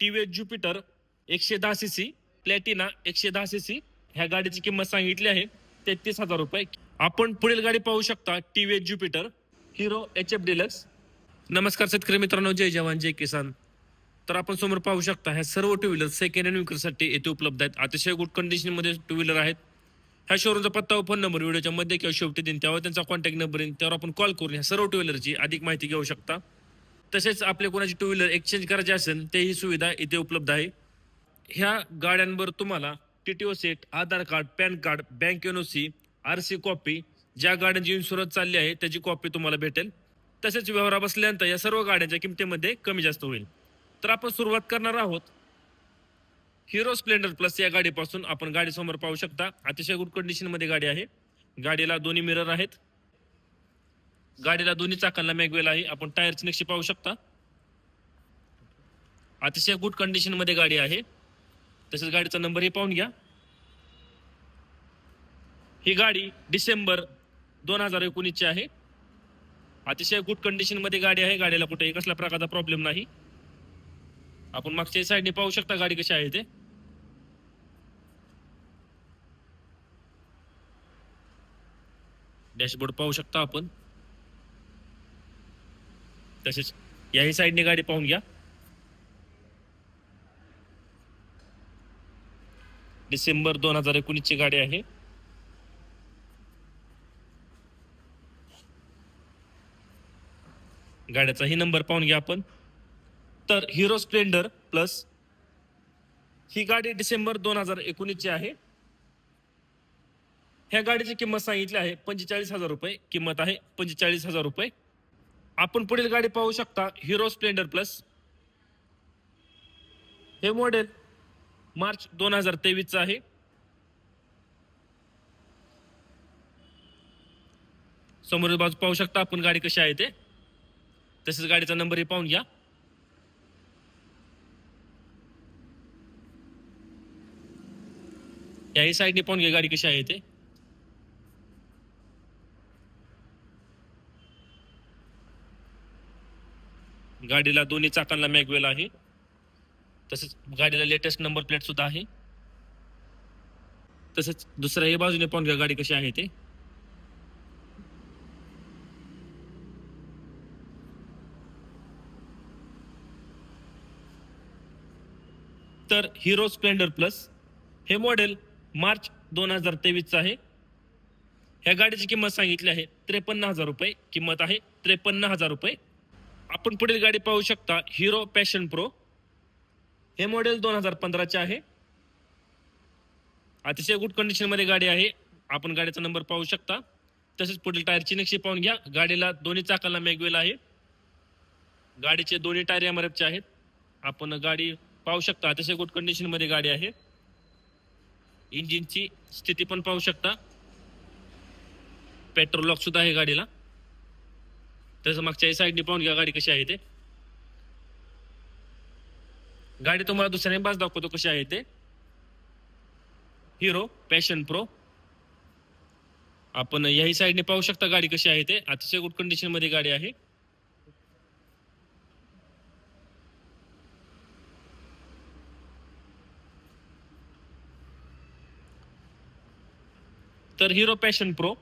T V Jupiter एकशे दहा C C Platina एकशे दहा सी सी ह्या गाडीची किंमत सांगितली आहे. तेहतीस हजार रुपये. आपण पुढील गाडी पाहू शकता T V Jupiter Hero H F Deluxe. नमस्कार शेतकरी मित्रांनो जय जवान जय किसान. तर आपण समोर पाहू शकता ह्या सर्व टू व्हीलर सेकंड हँड विक्रीसाठी येथे उपलब्ध आहेत. अतिशय गुड कंडिशनमध्ये टू व्हीलर आहेत. ह्या शोरूमचा पत्ता व फोन नंबर व्हिडिओच्या मध्ये किंवा शेवटी देईन त्यावर त्यांचा कॉन्टॅक्ट नंबर येईल त्यावर आपण कॉल करून ह्या सर्व टू व्हीलरची अधिक माहिती घेऊ शकता. तसेच आपले कोणाची टू व्हीलर एक्सचेंज करायची असेल तेही सुविधा इथे उपलब्ध आहे. ह्या गाड्यांवर तुम्हाला T T O set Aadhaar card PAN card bank N O C R C copy ज्या गाड्यांची इन्शुरन्स चालली आहे त्याची कॉपी तुम्हाला भेटेल. तसेच व्यवहार बसल्यानंतर या सर्व गाड्यांच्या किमतीमध्ये कमी जास्त होईल. तर आपण सुरुवात करणार आहोत. हिरो स्प्लेंडर प्लस या गाडीपासून आपण गाडीसमोर पाहू शकता. अतिशय गुड कंडिशनमध्ये गाडी आहे. गाडीला दोन्ही मिरर आहेत. गाडीला दोन्ही चाकांना मॅगवेल आहे. आपण टायरची नक्षी पाहू शकता. अतिशय गुड कंडिशनमध्ये गाडी आहे. तसेच गाडीचा नंबरही पाहून घ्या. ही गाडी डिसेंबर दोन हजार एकोणीसची आहे. अतिशय गुड कंडिशनमध्ये गाडी आहे. गाडीला कुठेही कसल्या प्रकारचा प्रॉब्लेम नाही. आपण मागच्या साईडने पाहू शकता गाडी कशी आहे ते. डॅशबोर्ड पाहू शकता आपण. तसेच याही साईडने गाडी पाहून घ्या. डिसेंबर दोन हजार एकोणीसची गाडी आहे. गाड्याचाही नंबर पाहून घ्या आपण. तर हिरो स्प्लेंडर प्लस ही गाडी डिसेंबर दोन हजार एकोणीसची आहे. ह्या गाडीची किंमत सांगितली आहे पंचेचाळीस हजार रुपये. किंमत आहे पंचेचाळीस हजार रुपये. आपण पुढील गाडी पाहू शकता. हिरो स्प्लेंडर प्लस हे मॉडेल मार्च दोन हजार तेवीसचं आहे. समोर बाजू पाहू शकता आपण गाडी कशी आहे ते. तसेच गाडीचा नंबरही पाहून घ्या. याही साईडने पाहून घ्या गाडी कशी आहे ते. गाडीला दोन्ही चाकांना मॅगवेल आहे. तसेच गाडीला लेटेस्ट नंबर प्लेट सुद्धा आहे. तसेच दुसऱ्याही बाजूने पाहून घ्या गाडी कशी आहे ते. तर हिरो स्प्लेंडर प्लस हे मॉडेल मार्च दोन हजार तेवीसचं आहे. ह्या गाडीची किंमत सांगितली आहे त्रेपन्न हजार रुपये. किंमत आहे त्रेपन्न हजार रुपये. आपण पुढील गाडी पाहू शकता. हिरो पॅशन प्रो हे मॉडेल दोन हजार पंधराचे आहे. अतिशय गुड कंडिशनमध्ये गाडी आहे. आपण गाडीचा नंबर पाहू शकता. तसेच पुढील टायरची नक्षी पाहून घ्या. गाडीला दोन्ही चाकाला मॅगवेल आहे. गाडीचे दोन्ही टायर एम आहेत. आपण गाडी पाहू शकता. अतिशय गुड कंडिशनमध्ये गाडी आहे. इंजिनची स्थिती पण पाहू शकता. पेट्रोल लॉक सुद्धा आहे गाडीला. तसं मागच्या साईडने पाहून घ्या गाडी कशी आहे ते. गाडी तुम्हाला दुसऱ्याने बाज दाखवतो कशी आहे ते. हिरो पॅशन प्रो आपण याही साईडने पाहू शकता गाडी कशी आहे ते. अतिशय गुड कंडिशनमध्ये गाडी आहे. तर हिरो पॅशन प्रो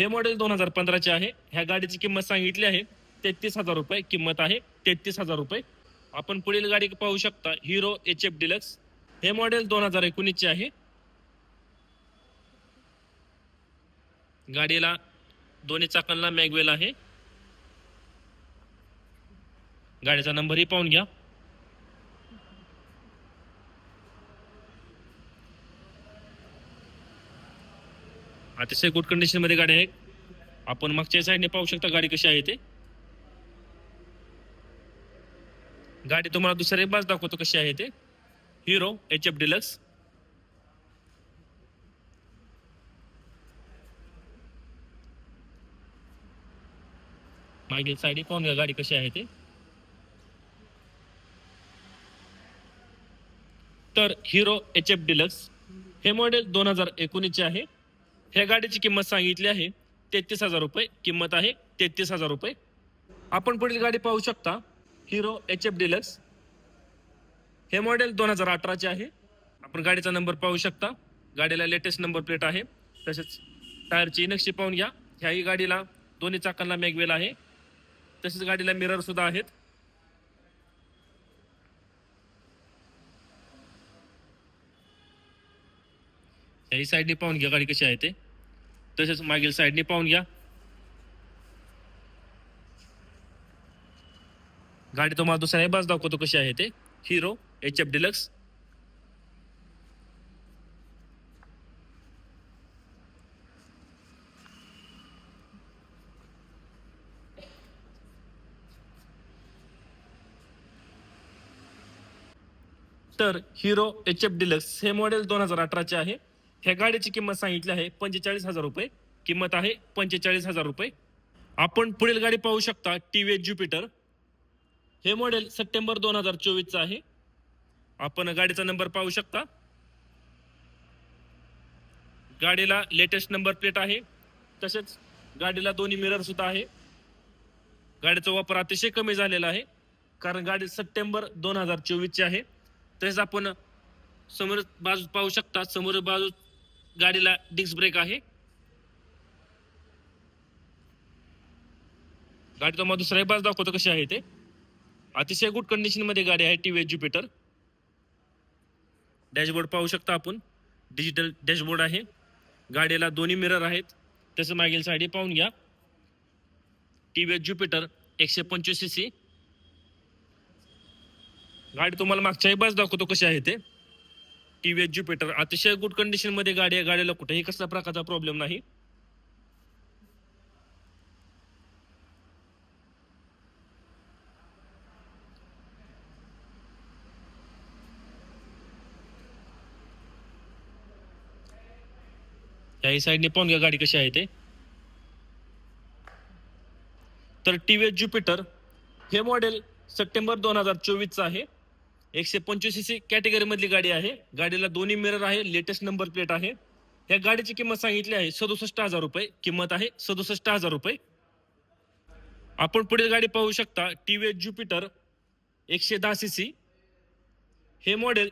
हे मॉडेल दोन हजार पंधराचे आहे. ह्या गाडीची किंमत सांगितली आहे. तेहतीस हजार रुपये किंमत आहे. तेहतीस हजार रुपये. आपण पुढील गाडी पाहू शकता. हिरो एच एफ डिलक्स हे मॉडेल दोन हजार एकोणीसचे आहे. गाडीला दोन्ही चाकांना मॅगवेल आहे. गाडीचा नंबरही पाहून घ्या. अतिशय गुड कंडिशनमध्ये गाडी आहे आपण मागच्या साईडने पाहू शकता गाडी कशी आहे ते. गाडी तुम्हाला दुसऱ्या बाज दाखवतो कशी आहे ते. हिरो एच एफ डिलक्स मागील साईड पाहून घ्या गाडी कशी आहे ते. तर हिरो एच एफ डिलक्स हे मॉडेल दोन हजार एकोणीसचे आहे. ह्या गाडीची किंमत सांगितली आहे. तेहतीस हजार रुपये किंमत आहे. तेहतीस हजार रुपये. आपण पुढील गाडी पाहू शकता. हिरो एच एफ डिलक्स हे मॉडेल दोन हजार अठराचे आहे. आपण गाडीचा नंबर पाहू शकता. गाडीला लेटेस्ट नंबर प्लेट आहे. तसेच टायरची नक्षी पाहून घ्या. ह्याही गाडीला दोन्ही चाकांना मॅगवेल आहे. तसेच गाडीला मिररसुद्धा आहेत. ही साईडने पाहून घ्या गाडी कशी आहे ते. तसेच मागील साईडने पाहून घ्या. गाडी तुम्हाला दुसऱ्या बाज दाखवतो कशी आहे ते. हिरो एच एफ डिलक्स तर हिरो एच एफ डिलक्स हे मॉडेल दोन हजार अठराचे आहे. ह्या गाडीची किंमत सांगितली आहे पंचेचाळीस हजार रुपये. किंमत आहे पंचेचाळीस हजार रुपये. आपण पुढील गाडी पाहू शकता टी व्ही ज्युपिटर. हे मॉडेल सप्टेंबर दोन हजार चोवीसचं आहे. आपण गाडीचा नंबर पाहू शकता. गाडीला लेटेस्ट नंबर प्लेट आहे. तसेच गाडीला दोन्ही मिरर सुद्धा आहे. गाडीचा वापर अतिशय कमी झालेला आहे. कारण गाडी सप्टेंबर दोन हजार चोवीसची आहे. तसेच आपण समोर बाजू पाहू शकता. समोर बाजू गाडीला डिस्क ब्रेक आहे. गाडी तुम्हाला दुसऱ्या बस दाखवतो कशी आहे ते. अतिशय गुड कंडिशनमध्ये गाडी आहे टी व्ही ज्युपिटर. डॅशबोर्ड पाहू शकता आपण. डिजिटल डॅशबोर्ड आहे. गाडीला दोन्ही मिरर आहेत. तसं मागील साईड पाहून घ्या. टी व्ही ज्युपिटर एकशे पंचवीस सी सी गाडी तुम्हाला मागच्याही बस दाखवतो कशी आहे ते. टी ज्युपिटर अतिशय गुड कंडिशनमध्ये गाडी आहे गाडीला कुठेही कसल्या प्रकारचा प्रॉब्लेम नाही. याही साईडने पाहून घ्या गाडी कशी आहे ते? तर टी व्ही ज्युपिटर हे मॉडेल सप्टेंबर दोन हजार चोवीसचं आहे. एकशे पंचवीस सी सी कॅटेगरी मधली गाडी आहे. गाडीला दोन्ही मिरर आहे लेटेस्ट नंबर प्लेट आहे. या गाडीची किंमत सांगितली आहे सदुसष्ट हजार रुपये. किंमत आहे सदुसष्ट हजार रुपये. आपण पुढील गाडी पाहू शकता टी व्ही ज्युपिटर एकशे दहा सी सी. हे मॉडेल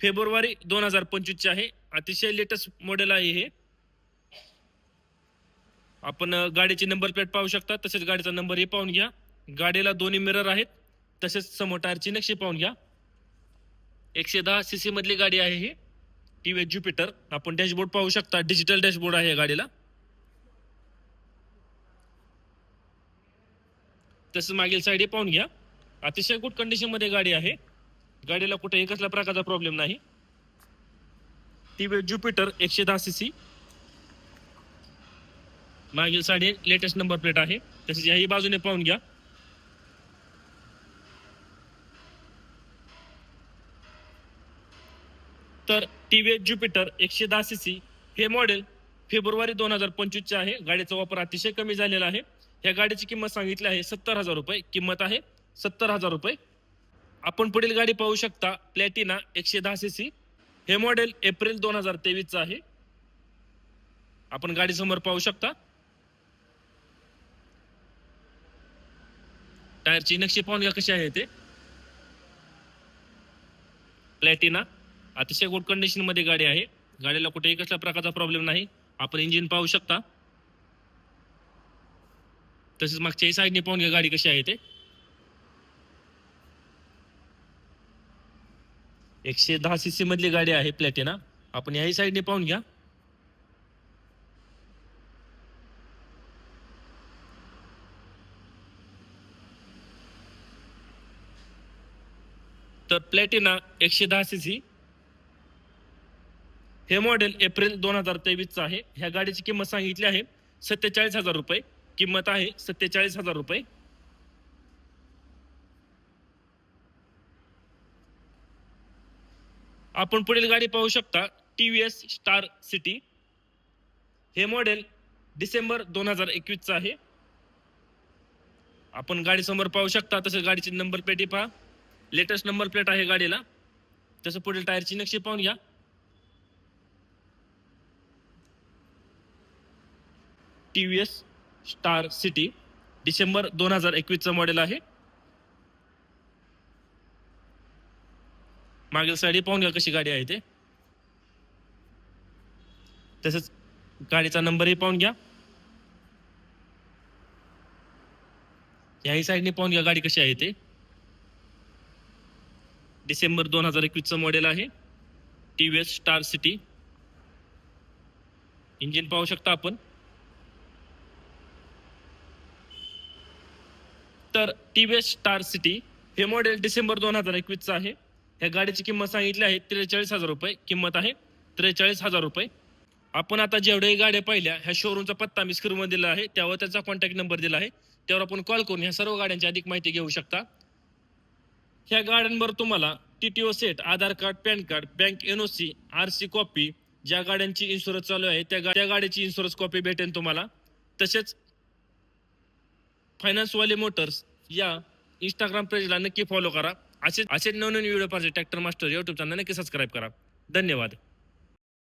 फेब्रुवारी दोन हजार पंचवीसचे आहे. अतिशय लेटेस्ट मॉडेल आहे हे. आपण गाडीची नंबर प्लेट पाहू शकता. तसेच गाडीचा नंबर हे पाहून घ्या. गाडीला दोन्ही मिरर आहेत. तसेच समोर टायरची नक्षी पाहून घ्या. एकशे दहा सी सी मधली गाडी आहे ही. टी व्ही ज्युपिटर आपण डॅशबोर्ड पाहू शकता. डिजिटल डॅशबोर्ड आहे या गाडीला. तसंच मागील साईड पाहून घ्या. अतिशय गुड कंडिशनमध्ये गाडी आहे. गाडीला कुठेही कसल्या प्रकारचा प्रॉब्लेम नाही. टी व्ही ज्युपिटर एकशे दहा सी सी मागील साडी लेटेस्ट नंबर प्लेट आहे. तसेच याही बाजूने पाहून घ्या. तर टी व्ही ज्युपिटर एकशे दहा सी सी हे मॉडेल फेब्रुवारी दोन हजार पंचवीसचे आहे. गाडीचा वापर अतिशय कमी झालेला आहे. या गाडीची किंमत सांगितली आहे सत्तर हजार रुपये. किंमत आहे सत्तर हजार रुपये. आपण पुढील गाडी पाहू शकता. प्लॅटिना एकशे दहा सी सी. हे मॉडेल एप्रिल दोन हजार तेवीसचं आहे. आपण गाडी समोर पाहू शकता. टायरची नक्षी पाहून घ्या कशी आहे ते. प्लॅटिना अतिशय गुड कंडिशनमध्ये गाडी आहे. गाडीला कुठेही कसल्या प्रकारचा प्रॉब्लेम नाही. आपण इंजिन पाहू शकता. तसेच मागच्याही साईडने पाहून घ्या गाडी कशी आहे ते. एकशे दहा सी सी मधली गाडी आहे प्लॅटिना आपण याही साईडने पाहून घ्या. तर प्लॅटिना एकशे दहा सी सी हे मॉडेल एप्रिल दोन हजार तेवीसचं आहे. ह्या गाडीची किंमत सांगितली आहे सत्तेचाळीस हजार रुपये. किंमत आहे सत्तेचाळीस हजार रुपये. आपण पुढील गाडी पाहू शकता. T V S Star City हे मॉडेल डिसेंबर दोन हजार एकवीसचं आहे. आपण गाडी समोर पाहू शकता. तसं गाडीची नंबर प्लेट पहा. लेटेस्ट नंबर प्लेट आहे गाडीला. तसं पुढील टायरची नक्षी पाहून घ्या. T V S Star City December दोन हजार एकवीसचं मॉडेल आहे. मागील साईड पाहून घ्या कशी गाडी आहे ते. तसंच गाडीचा नंबरही पाहून घ्या. याही साईडने पाहून घ्या गाडी कशी आहे ते. डिसेंबर दोन हजार एकवीसचं मॉडेल आहे. T V S Star City. Engine पाहू शकता आपण. तर T V S Star City हे मॉडेल डिसेंबर दोन हजार एकवीसचं आहे. ह्या गाडीची किंमत सांगितली आहे त्रेचाळीस हजार रुपये. किंमत आहे त्रेचाळीस हजार रुपये. आपण आता जेवढ्याही गाड्या पाहिल्या ह्या शोरूमचा पत्ता मी स्क्रीनवर दिला आहे. त्यावर त्याचा कॉन्टॅक्ट नंबर दिला आहे. त्यावर आपण कॉल करून ह्या सर्व गाड्यांची अधिक माहिती घेऊ शकता. ह्या गाड्यांवर तुम्हाला T T O set Aadhaar card PAN card bank N O C R C copy ज्या गाड्यांची इन्शुरन्स चालू आहे त्या गा- त्या गाडीची इन्शुरन्स कॉपी भेटेल तुम्हाला. तसेच फायनान्सवाले मोटर्स या इंस्टाग्राम पेजला नक्की फॉलो करा. असे असे नवनवीन व्हिडिओ पाहिजे ट्रॅक्टर मास्टर युट्यूब चॅनल नक्की सबस्क्राईब करा. धन्यवाद.